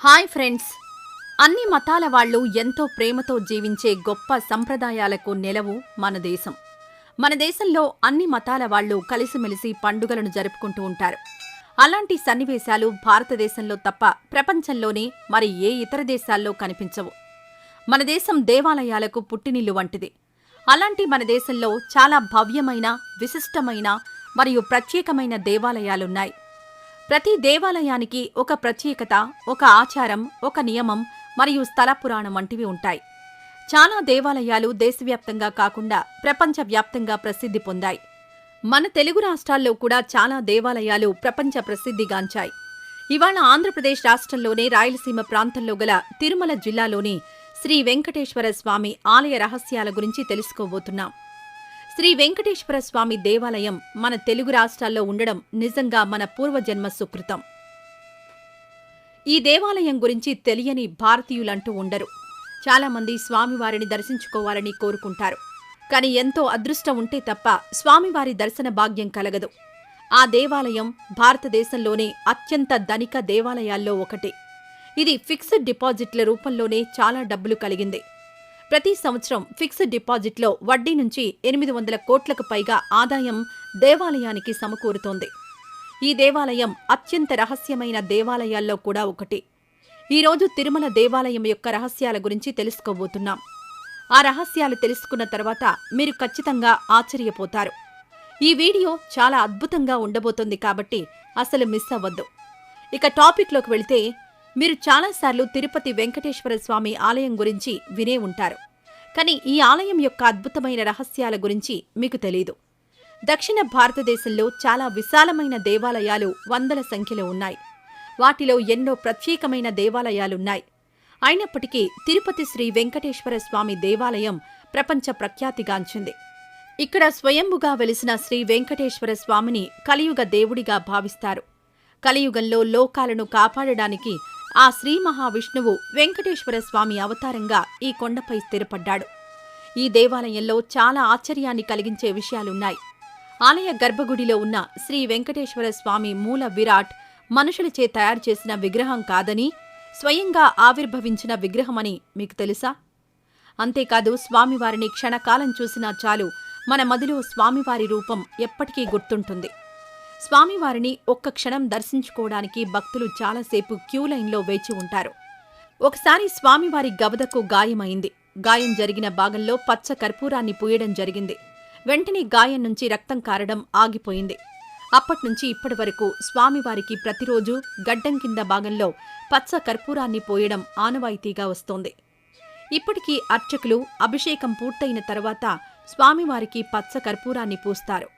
Hi friends. అన్ని మతాల వాళ్ళు ఎంతో ప్రేమతో జీవించే గొప్ప సంప్రదాయాలకు నెలవు మన దేశం. మన దేశంలో అన్ని మతాల వాళ్ళు కలిసిమెలిసి పండుగలను జరుపుకుంటూ ఉంటారు. అలాంటి సన్నివేశాలు భారతదేశంలో తప్ప ప్రపంచంలోనే మరి ఏ ఇతర దేశాల్లో కనిపించవు. మన దేశం దేవాలయాలకు పుట్టినిల్లు వంటిది. అలాంటి మన దేశంలో చాలా భవ్యమైన విశిష్టమైన మరియు ప్రత్యేకమైన దేవాలయాలున్నాయి. ప్రతి దేవాలయానికి ఒక ప్రత్యేకత ఒక ఆచారం ఒక నియమం మరియు స్థల పురాణం వంటివి ఉంటాయి. చాలా దేవాలయాలు దేశవ్యాప్తంగా కాకుండా ప్రపంచవ్యాప్తంగా ప్రసిద్ధి పొందాయి. మన తెలుగు రాష్ట్రాల్లో కూడా చాలా దేవాలయాలు ప్రపంచ ప్రసిద్ధిగాంచాయి ఇవాళ ఆంధ్రప్రదేశ్ రాష్ట్రంలోనే రాయలసీమ ప్రాంతంలో గల తిరుమల జిల్లాలోని శ్రీ వెంకటేశ్వర స్వామి ఆలయ రహస్యాల గురించి తెలుసుకోబోతున్నాం. శ్రీ వెంకటేశ్వర స్వామి దేవాలయం మన తెలుగు రాష్ట్రాల్లో ఉండడం నిజంగా మన పూర్వజన్మ సుకృతం. ఈ దేవాలయం గురించి తెలియని భారతీయులంటూ ఉండరు. చాలామంది స్వామివారిని దర్శించుకోవాలని కోరుకుంటారు. కానీ ఎంతో అదృష్టం ఉంటే తప్ప స్వామివారి దర్శన భాగ్యం కలగదు. ఆ దేవాలయం భారతదేశంలోనే అత్యంత ధనిక దేవాలయాల్లో ఒకటి. ఇది ఫిక్స్డ్ డిపాజిట్ల రూపంలోనే చాలా డబ్బులు కలిగింది. ప్రతి సంవత్సరం ఫిక్స్డ్ డిపాజిట్లో వడ్డీ నుంచి ఎనిమిది వందల కోట్లకు పైగా ఆదాయం దేవాలయానికి సమకూరుతోంది. ఈ దేవాలయం అత్యంత రహస్యమైన దేవాలయాల్లో కూడా ఒకటి. ఈరోజు తిరుమల దేవాలయం యొక్క రహస్యాల గురించి తెలుసుకోబోతున్నాం. ఆ రహస్యాలు తెలుసుకున్న తర్వాత మీరు ఖచ్చితంగా ఆశ్చర్యపోతారు. ఈ వీడియో చాలా అద్భుతంగా ఉండబోతోంది కాబట్టి అసలు మిస్ అవ్వద్దు. ఇక టాపిక్లోకి వెళితే మీరు చాలాసార్లు తిరుపతి వెంకటేశ్వర స్వామి ఆలయం గురించి వినే ఉంటారు. కానీ ఈ ఆలయం యొక్క అద్భుతమైన రహస్యాల గురించి మీకు తెలీదు. దక్షిణ భారతదేశంలో చాలా విశాలమైన దేవాలయాలు వందల సంఖ్యలో ఉన్నాయి. వాటిలో ఎన్నో ప్రత్యేకమైన దేవాలయాలున్నాయి. అయినప్పటికీ తిరుపతి శ్రీ వెంకటేశ్వర స్వామి దేవాలయం ప్రపంచ ప్రఖ్యాతిగాంచింది. ఇక్కడ స్వయంభుగా వెలిసిన శ్రీ వెంకటేశ్వర స్వామిని కలియుగ దేవుడిగా భావిస్తారు. కలియుగంలో లోకాలను కాపాడడానికి ఆ శ్రీ మహావిష్ణువు వెంకటేశ్వర స్వామి అవతారంగా ఈ కొండపై స్థిరపడ్డాడు. ఈ దేవాలయంలో చాలా ఆశ్చర్యాన్ని కలిగించే విషయాలున్నాయి. ఆలయ గర్భగుడిలో ఉన్న శ్రీ వెంకటేశ్వర స్వామి మూల విరాట్ మనుషులచే తయారు చేసిన విగ్రహం కాదని స్వయంగా ఆవిర్భవించిన విగ్రహమని మీకు తెలుసా? అంతేకాదు స్వామివారిని క్షణకాలం చూసినా చాలు మన మదిలో స్వామివారి రూపం ఎప్పటికీ గుర్తుంటుంది. స్వామివారిని ఒక్క క్షణం దర్శించుకోవడానికి భక్తులు చాలాసేపు క్యూ లైన్లో వేచి ఉంటారు. ఒకసారి స్వామివారి గవదకు గాయమైంది. గాయం జరిగిన భాగంలో పచ్చ కర్పూరాన్ని పూయడం జరిగింది. వెంటనే గాయం నుంచి రక్తం కారడం ఆగిపోయింది. అప్పట్నుంచి ఇప్పటి వరకు స్వామివారికి ప్రతిరోజు గడ్డం కింద భాగంలో పచ్చ కర్పూరాన్ని పోయడం ఆనవాయితీగా వస్తోంది. ఇప్పటికీ అర్చకులు అభిషేకం పూర్తయిన తర్వాత స్వామివారికి పచ్చ కర్పూరాన్ని పూస్తారు.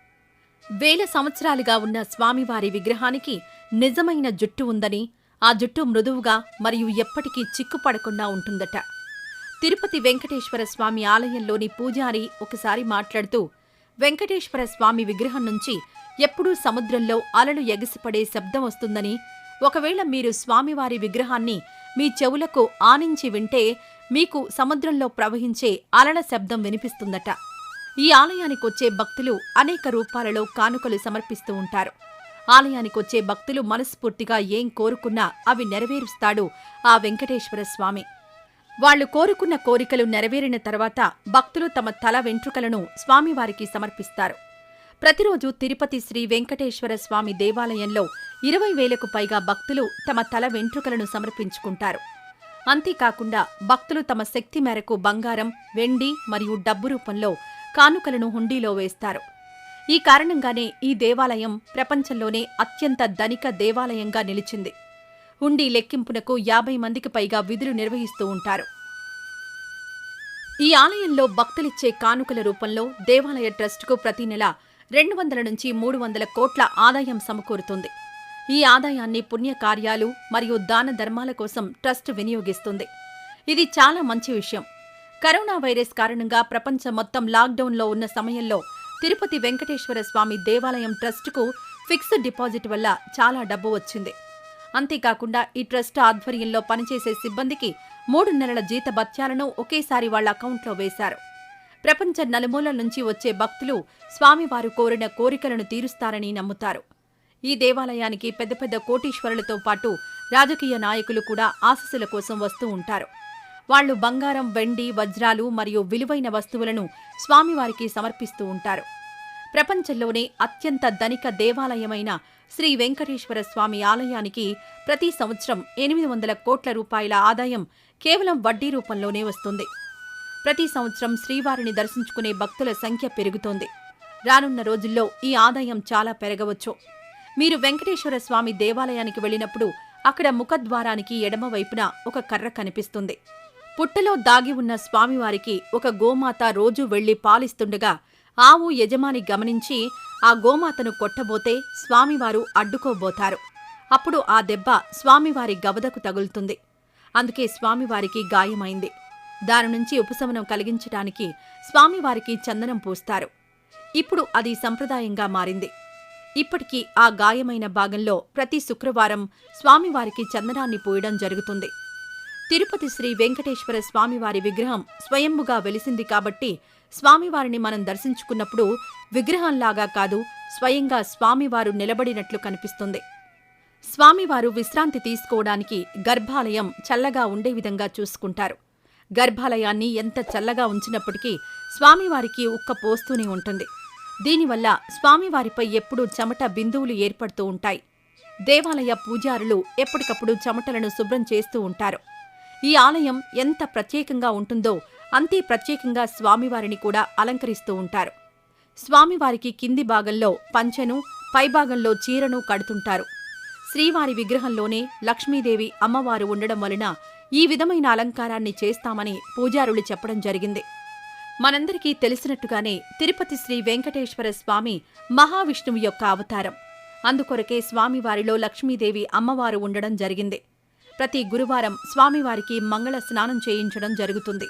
వేల సంవత్సరాలుగా ఉన్న స్వామివారి విగ్రహానికి నిజమైన జుట్టు ఉందని ఆ జుట్టు మృదువుగా మరియు ఎప్పటికీ చిక్కుపడకుండా ఉంటుందట. తిరుపతి వెంకటేశ్వర స్వామి ఆలయంలోని పూజారి ఒకసారి మాట్లాడుతూ వెంకటేశ్వర స్వామి విగ్రహం నుంచి ఎప్పుడూ సముద్రంలో అలలు ఎగసిపడే శబ్దం వస్తుందని ఒకవేళ మీరు స్వామివారి విగ్రహాన్ని మీ చెవులకు ఆనించి వింటే మీకు సముద్రంలో ప్రవహించే అలల శబ్దం వినిపిస్తుందట. ఈ ఆలయానికొచ్చే భక్తులు అనేక రూపాలలో కానుకలు సమర్పిస్తూ ఉంటారు. ఆలయానికొచ్చే భక్తులు మనస్ఫూర్తిగా ఏం కోరుకున్నా అవి నెరవేరుస్తాడు ఆ వెంకటేశ్వర స్వామి. వాళ్ళు కోరుకున్న కోరికలు నెరవేరిన తర్వాత భక్తులు తమ తల వెంట్రుకలను స్వామివారికి సమర్పిస్తారు. ప్రతిరోజు తిరుపతి శ్రీ వెంకటేశ్వర స్వామి దేవాలయంలో ఇరవై వేలకు పైగా భక్తులు తమ తల వెంట్రుకలను సమర్పించుకుంటారు. అంతేకాకుండా భక్తులు తమ శక్తి మేరకు బంగారం వెండి మరియు డబ్బు రూపంలో కానుకలను హుండీలో వేస్తారు. ఈ కారణంగానే ఈ దేవాలయం ప్రపంచంలోనే అత్యంత ధనిక దేవాలయంగా నిలిచింది. హుండీ లెక్కింపునకు యాభై మందికి పైగా విధులు నిర్వహిస్తూ ఉంటారు. ఈ ఆలయంలో భక్తులిచ్చే కానుకల రూపంలో దేవాలయ ట్రస్టుకు ప్రతి నెల రెండు వందల నుంచి మూడు వందల కోట్ల ఆదాయం సమకూరుతుంది. ఈ ఆదాయాన్ని పుణ్యకార్యాలు మరియు దాన ధర్మాల కోసం ట్రస్ట్ వినియోగిస్తుంది. ఇది చాలా మంచి విషయం. కరోనా వైరస్ కారణంగా ప్రపంచం మొత్తం లాక్డౌన్లో ఉన్న సమయంలో తిరుపతి వెంకటేశ్వర స్వామి దేవాలయం ట్రస్టుకు ఫిక్స్డ్ డిపాజిట్ వల్ల చాలా డబ్బు వచ్చింది. అంతేకాకుండా ఈ ట్రస్ట్ ఆధ్వర్యంలో పనిచేసే సిబ్బందికి మూడు నెలల జీతభత్యాలను ఒకేసారి వాళ్ళ అకౌంట్లో వేశారు. ప్రపంచ నలుమూలల నుంచి వచ్చే భక్తులు స్వామివారు కోరిన కోరికలను తీరుస్తారని నమ్ముతారు. ఈ దేవాలయానికి పెద్ద పెద్ద కోటీశ్వరులతో పాటు రాజకీయ నాయకులు కూడా ఆశస్సుల కోసం వస్తూ ఉంటారు. వాళ్ళు బంగారం వెండి వజ్రాలు మరియు విలువైన వస్తువులను స్వామివారికి సమర్పిస్తూ ఉంటారు. ప్రపంచంలోనే అత్యంత ధనిక దేవాలయమైన శ్రీ వెంకటేశ్వర స్వామి ఆలయానికి ప్రతి సంవత్సరం ఎనిమిది వందల కోట్ల రూపాయల ఆదాయం కేవలం వడ్డీ రూపంలోనే వస్తుంది. ప్రతి సంవత్సరం శ్రీవారిని దర్శించుకునే భక్తుల సంఖ్య పెరుగుతోంది. రానున్న రోజుల్లో ఈ ఆదాయం చాలా పెరగవచ్చు. మీరు వెంకటేశ్వర స్వామి దేవాలయానికి వెళ్ళినప్పుడు అక్కడ ముఖద్వారానికి ఎడమవైపున ఒక కర్ర కనిపిస్తుంది. పుట్టలో దాగి ఉన్న స్వామివారికి ఒక గోమాత రోజూ వెళ్ళి పాలిస్తుండగా ఆవు యజమాని గమనించి ఆ గోమాతను కొట్టబోతే స్వామివారు అడ్డుకోబోతారు. అప్పుడు ఆ దెబ్బ స్వామివారి గవదకు తగులుతుంది. అందుకే స్వామివారికి గాయమైంది. దాని నుంచి ఉపశమనం కలిగించటానికి స్వామివారికి చందనం పూస్తారు. ఇప్పుడు అది సంప్రదాయంగా మారింది. ఇప్పటికీ ఆ గాయమైన భాగంలో ప్రతి శుక్రవారం స్వామివారికి చందనాన్ని పూయడం జరుగుతుంది. తిరుపతి శ్రీ వెంకటేశ్వర స్వామివారి విగ్రహం స్వయంభుగా వెలిసింది కాబట్టి స్వామివారిని మనం దర్శించుకున్నప్పుడు విగ్రహంలాగా కాదు స్వయంగా స్వామివారు నిలబడినట్లు కనిపిస్తుంది. స్వామివారు విశ్రాంతి తీసుకోవడానికి గర్భాలయం చల్లగా ఉండే విధంగా చూసుకుంటారు. గర్భాలయాన్ని ఎంత చల్లగా ఉంచినప్పటికీ స్వామివారికి ఉక్క పోస్తూనే ఉంటుంది. దీనివల్ల స్వామివారిపై ఎప్పుడూ చెమట బిందువులు ఏర్పడుతూ ఉంటాయి. దేవాలయ పూజారులు ఎప్పటికప్పుడు చెమటలను శుభ్రం చేస్తూ ఉంటారు. ఈ ఆలయం ఎంత ప్రత్యేకంగా ఉంటుందో అంతే ప్రత్యేకంగా స్వామివారిని కూడా అలంకరిస్తూ ఉంటారు. స్వామివారికి కింది భాగంలో పంచెను పైభాగంలో చీరను కడుతుంటారు. శ్రీవారి విగ్రహంలోనే లక్ష్మీదేవి అమ్మవారు ఉండడం వలన ఈ విధమైన అలంకారాన్ని చేస్తామని పూజారులు చెప్పడం జరిగింది. మనందరికీ తెలిసినట్టుగానే తిరుపతి శ్రీ వెంకటేశ్వర స్వామి మహావిష్ణువు యొక్క అవతారం. అందుకొరకే స్వామివారిలో లక్ష్మీదేవి అమ్మవారు ఉండడం జరిగింది. ప్రతి గురువారం స్వామివారికి మంగళ స్నానం చేయించడం జరుగుతుంది.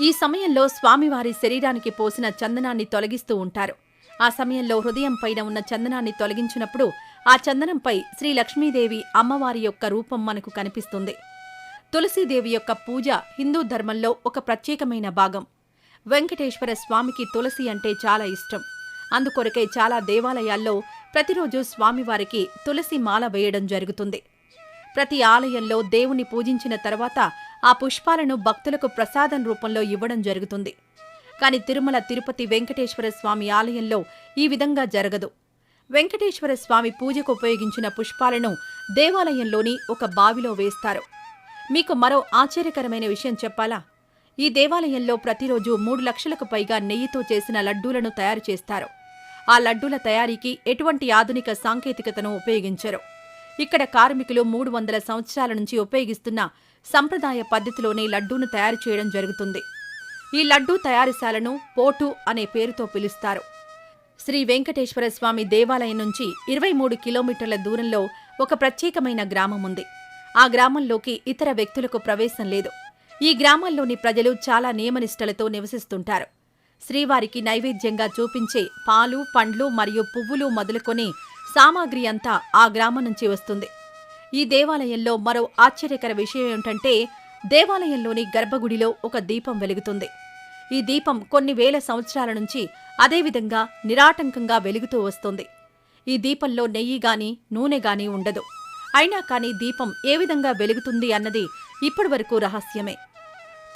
ఈ సమయంలో స్వామివారి శరీరానికి పోసిన చందనాన్ని తొలగిస్తూ ఉంటారు. ఆ సమయంలో హృదయం పైన ఉన్న చందనాన్ని తొలగించినప్పుడు ఆ చందనంపై శ్రీ లక్ష్మీదేవి అమ్మవారి యొక్క రూపం మనకు కనిపిస్తుంది. తులసీదేవి యొక్క పూజ హిందూ ధర్మంలో ఒక ప్రత్యేకమైన భాగం. వెంకటేశ్వర స్వామికి తులసి అంటే చాలా ఇష్టం. అందుకొరకే చాలా దేవాలయాల్లో ప్రతిరోజు స్వామివారికి తులసి మాల వేయడం జరుగుతుంది. ప్రతి ఆలయంలో దేవుని పూజించిన తర్వాత ఆ పుష్పాలను భక్తులకు ప్రసాదం రూపంలో ఇవ్వడం జరుగుతుంది. కాని తిరుమల తిరుపతి వెంకటేశ్వర స్వామి ఆలయంలో ఈ విధంగా జరగదు. వెంకటేశ్వర స్వామి పూజకు ఉపయోగించిన పుష్పాలను దేవాలయంలోని ఒక బావిలో వేస్తారు. మీకు మరో ఆశ్చర్యకరమైన విషయం చెప్పాలా? ఈ దేవాలయంలో ప్రతిరోజు మూడు లక్షలకు పైగా నెయ్యితో చేసిన లడ్డూలను తయారు చేస్తారు. ఆ లడ్డూల తయారీకి ఎటువంటి ఆధునిక సాంకేతికతను ఉపయోగించరు. ఇక్కడ కార్మికులు మూడు వందల సంవత్సరాల నుంచి ఉపయోగిస్తున్న సంప్రదాయ పద్ధతిలోనే లడ్డూను తయారు చేయడం జరుగుతుంది. ఈ లడ్డూ తయారీశాలను పోటు అనే పేరుతో పిలుస్తారు. శ్రీ వెంకటేశ్వర స్వామి దేవాలయం నుంచి ఇరవై మూడు కిలోమీటర్ల దూరంలో ఒక ప్రత్యేకమైన గ్రామం ఉంది. ఆ గ్రామంలోకి ఇతర వ్యక్తులకు ప్రవేశం లేదు. ఈ గ్రామాల్లోని ప్రజలు చాలా నియమనిష్టలతో నివసిస్తుంటారు. శ్రీవారికి నైవేద్యంగా చూపించే పాలు పండ్లు మరియు పువ్వులు మొదలుకొని సామాగ్రి అంతా ఆ గ్రామం నుంచి వస్తుంది. ఈ దేవాలయంలో మరో ఆశ్చర్యకర విషయం ఏమిటంటే దేవాలయంలోని గర్భగుడిలో ఒక దీపం వెలుగుతుంది. ఈ దీపం కొన్ని వేల సంవత్సరాల నుంచి అదేవిధంగా నిరాటంకంగా వెలుగుతూ వస్తుంది. ఈ దీపంలో నెయ్యి గాని నూనె గాని ఉండదు. అయినా కాని దీపం ఏ విధంగా వెలుగుతుంది అన్నది ఇప్పటివరకు రహస్యమే.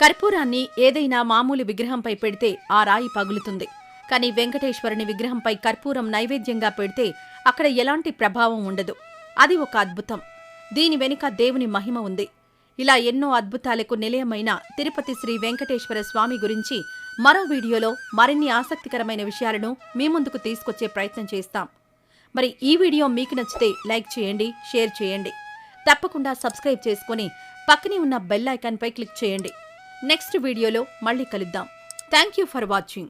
కర్పూరాన్ని ఏదైనా మామూలు విగ్రహంపై పెడితే ఆ రాయి పగులుతుంది. కానీ వెంకటేశ్వరుని విగ్రహంపై కర్పూరం నైవేద్యంగా పెడితే అక్కడ ఎలాంటి ప్రభావం ఉండదు. అది ఒక అద్భుతం. దీని వెనుక దేవుని మహిమ ఉంది. ఇలా ఎన్నో అద్భుతాలకు నిలయమైన తిరుపతి శ్రీ వెంకటేశ్వర స్వామి గురించి మరో వీడియోలో మరిన్ని ఆసక్తికరమైన విషయాలను మీ ముందుకు తీసుకొచ్చే ప్రయత్నం చేస్తాం. మరి ఈ వీడియో మీకు నచ్చితే లైక్ చేయండి షేర్ చేయండి. తప్పకుండా సబ్స్క్రైబ్ చేసుకుని పక్కనే ఉన్న బెల్ ఐకాన్పై క్లిక్ చేయండి. నెక్స్ట్ వీడియోలో మళ్ళీ కలుద్దాం. Thank you for watching.